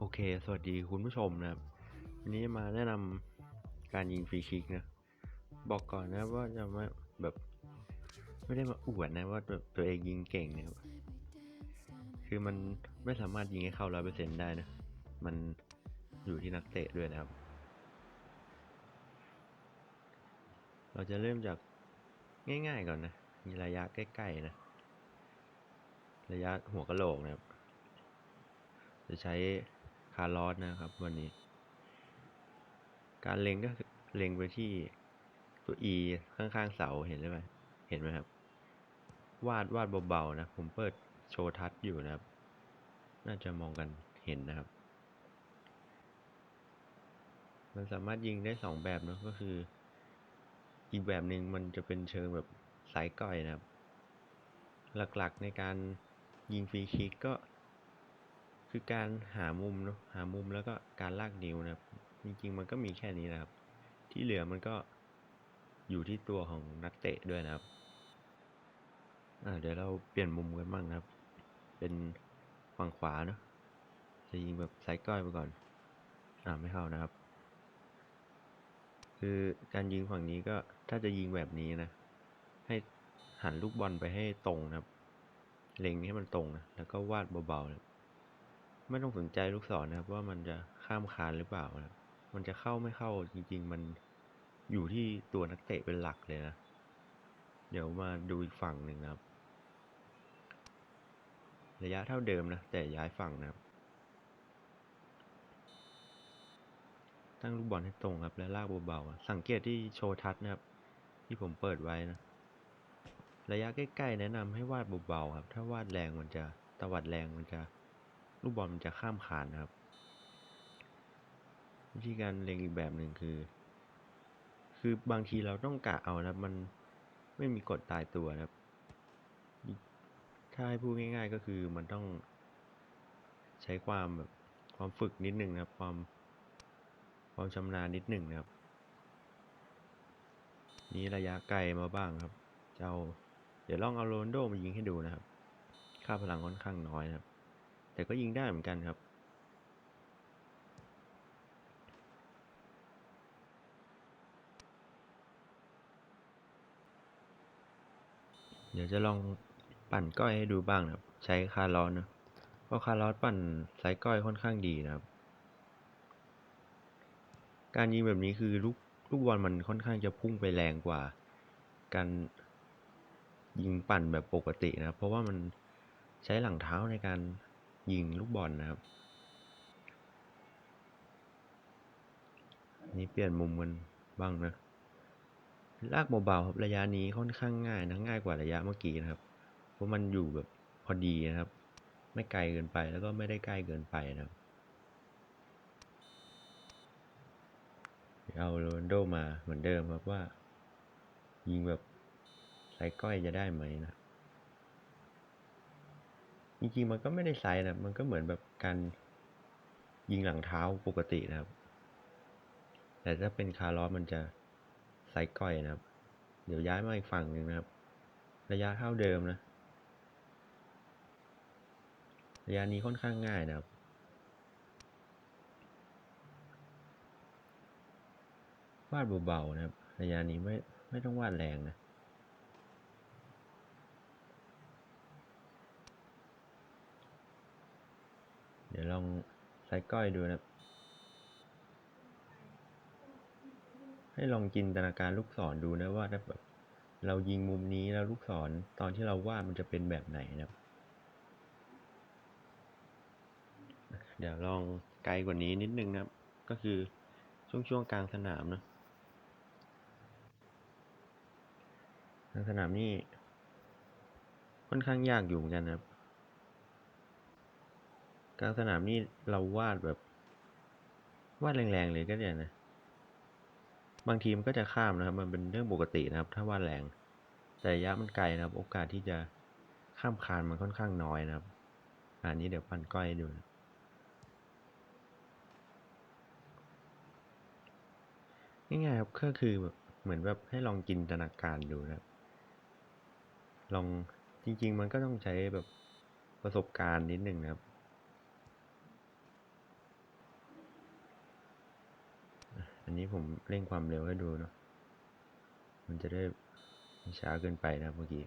โอเค สวัสดีคุณผู้ชมนะครับ วันนี้มาแนะนำการยิงฟรีคิกนะ บอกก่อนนะว่าจะมาแบบ ไม่ได้มาอวดนะว่าแบบตัวเองยิงเก่งนะครับ คือมันไม่สามารถยิงให้เข้าร้อยเปอร์เซ็นได้นะ มันอยู่ที่นักเตะด้วยนะครับ เราจะเริ่มจากง่ายๆก่อนนะ มีระยะใกล้ๆนะ ระยะหัวกะโหลกนะครับ จะใช้ คาร์ลอสนะครับ วันนี้ การเล็งก็เล็งไปที่ตัว E ข้างๆเสาเห็นไหมเห็นไหมครับ วาดวาดเบาๆนะ ผมเปิดโชว์ทัชอยู่นะครับ น่าจะมองกันเห็นนะครับ มันสามารถยิงได้สองแบบเนะก็คือ อีกแบบหนึ่งมันจะเป็นเชิงแบบสายก้อยนะครับ หลักๆในการยิงฟรีคิกก็ คือการหามุมเนาะหามุมแล้วก็การลากนิ้วนะครับ จริงๆมันก็มีแค่นี้นะครับ ที่เหลือมันก็อยู่ที่ตัวของนักเตะด้วยนะครับเดี๋ยวเราเปลี่ยนมุมกันบ้างนะครับ เป็นฝั่งขวาเนาะจะยิงแบบสายก้อยไปก่อน อ่าไม่เข้านะครับ คือการยิงฝั่งนี้ก็ถ้าจะยิงแบบนี้นะ ให้หันลูกบอลไปให้ตรงนะครับ เล็งให้มันตรงนะ แล้วก็วาดเบาๆนะ ไม่ต้องสนใจลูกศรนะครับ ว่ามันจะข้ามคานหรือเปล่านะมันจะเข้าไม่เข้าจริง ๆ มันอยู่ที่ตัวนักเตะเป็นหลักเลยนะ เดี๋ยวมาดูอีกฝั่งหนึ่งนะครับ ระยะเท่าเดิมนะ แต่ย้ายฝั่งนะครับ ตั้งลูกบอลให้ตรงครับ และลากเบาๆสังเกตที่โชว์ทัชนะครับ ที่ผมเปิดไว้นะ ระยะใกล้ๆ แนะนำให้วาดเบาๆครับ ถ้าวาดแรงมันจะตวัดแรงมันจะ ลูกบอลมันจะข้ามคานนะครับ วิธีการเล็งอีกแบบหนึ่งคือ คือบางทีเราต้องกะเอานะมันไม่มีกฎตายตัวนะครับ ถ้าให้พูดง่ายๆก็คือมันต้องใช้ความแบบความฝึกนิดหนึ่งนะครับ ความความชำนาญนิดหนึ่งนะครับ นี้ระยะไกลมาบ้างครับจะเอาเดี๋ยวลองเอาโรนโดมายิงให้ดูนะครับ ค่าพลังค่อนข้างน้อยนะครับ แต่ก็ยิงได้เหมือนกันครับ เดี๋ยวจะลองปั่นก้อยให้ดูบ้างนะครับ ใช้คาร์ลอสนะเพราะคาร์ลอสปั่นไซส์ก้อยค่อนข้างดีนะครับ การยิงแบบนี้คือลูกลูกบอลมันค่อนข้างจะพุ่งไปแรงกว่า การยิงปั่นแบบปกตินะครับเพราะว่ามันใช้หลังเท้าในการ ยิงลูกบอลนะครับ นี่เปลี่ยนมุมกันบ้างนะ ลากเบาๆครับระยะนี้ค่อนข้างง่ายนะง่ายกว่าระยะเมื่อกี้นะครับ เพราะมันอยู่แบบพอดีนะครับ ไม่ไกลเกินไปแล้วก็ไม่ได้ใกล้เกินไปนะครับเอาโรนโดมาเหมือนเดิมครับว่า ยิงแบบไซส์ก้อยจะได้ไหมนะ จริงๆมันก็ไม่ได้ไซส์นะมันก็เหมือนแบบการยิงหลังเท้าปกตินะครับ แต่ถ้าเป็นคาร์ลอสมันจะไซส์ก้อยนะครับ เดี๋ยวย้ายมาอีกฝั่งหนึ่งนะครับ ระยะเท่าเดิมนะ ระยะนี้ค่อนข้างง่ายนะครับวาดเบาๆนะครับระยะนี้ไม่ไม่ต้องวาดแรงนะ ดี๋ยวลองใส่ก้อยดูนะให้ลองจินตนาการลูกศรดูนะว่าถ้าแบบเรายิงมุมนี้แล้วลูกศรตอนที่เราวาดมันจะเป็นแบบไหนนะเดี๋ยวลองไกลกว่านี้นิดนึงนะครับ ก็คือช่วงช่วงกลางสนามนะกลางสนามนี่ค่อนข้างยากอยู่เหมือนกันนะครับ กลางสนามนี่เราวาดแบบ วาดแรงๆเลยก็ได้นะ บางทีมันก็จะข้ามนะครับ มันเป็นเรื่องปกตินะครับ ถ้าวาดแรง แต่ระยะมันไกลนะครับ โอกาสที่จะข้ามคานมันค่อนข้างน้อยนะครับ อันนี้เดี๋ยวปั่นก้อยดูนะง่ายๆครับก็คือแบบเหมือนแบบให้ลองจินตนาการดูนะลองจริง ๆ มันก็ต้องใช้แบบประสบการณ์นิดนึงนะครับ อันนี้ผมเร่งความเร็วให้ดูเนาะ มันจะได้ช้าเกินไปนะเมื่อกี้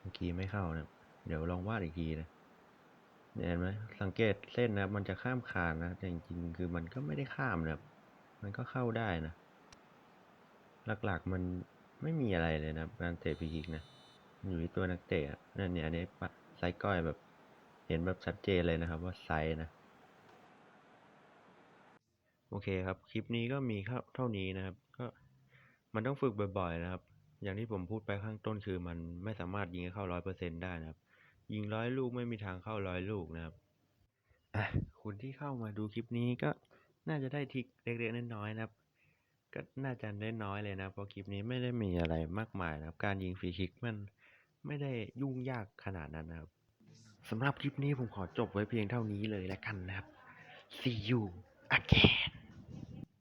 เมื่อกี้ไม่เข้านะ เดี๋ยวลองวาดอีกทีนะเห็นไหมสังเกตเส้นนะมันจะข้ามคานนะ แต่จริงๆคือมันก็ไม่ได้ข้ามนะครับ มันก็เข้าได้นะ หลักๆมันไม่มีอะไรเลยนะการเตะฟรีคิกนะอยู่ที่ตัวนักเตะนั่นเนี่ยอันนี้ปะไซส์ก้อยแบบเห็นแบบชัดเจนเลยนะครับว่าไซส์นะ โอเคครับ คลิปนี้ก็มีเท่านี้นะครับ ก็มันต้องฝึกบ่อยๆนะครับ อย่างที่ผมพูดไปข้างต้นคือมันไม่สามารถยิงเข้าร้อยเปอร์เซ็นได้นะครับ ยิงร้อยลูกไม่มีทางเข้าร้อยลูกนะครับอะคุณที่เข้ามาดูคลิปนี้ก็ น่าจะได้ทิกเล็กๆน้อยๆนะครับ ก็น่าจะได้น้อยเลยนะเพราะคลิปนี้ไม่ได้มีอะไรมากมายนะครับ การยิงฟรีคิกมันไม่ได้ยุ่งยากขนาดนั้นนะครับสำหรับคลิปนี้ผมขอจบไว้เพียงเท่านี้เลยแล้วกันนะครับ see you again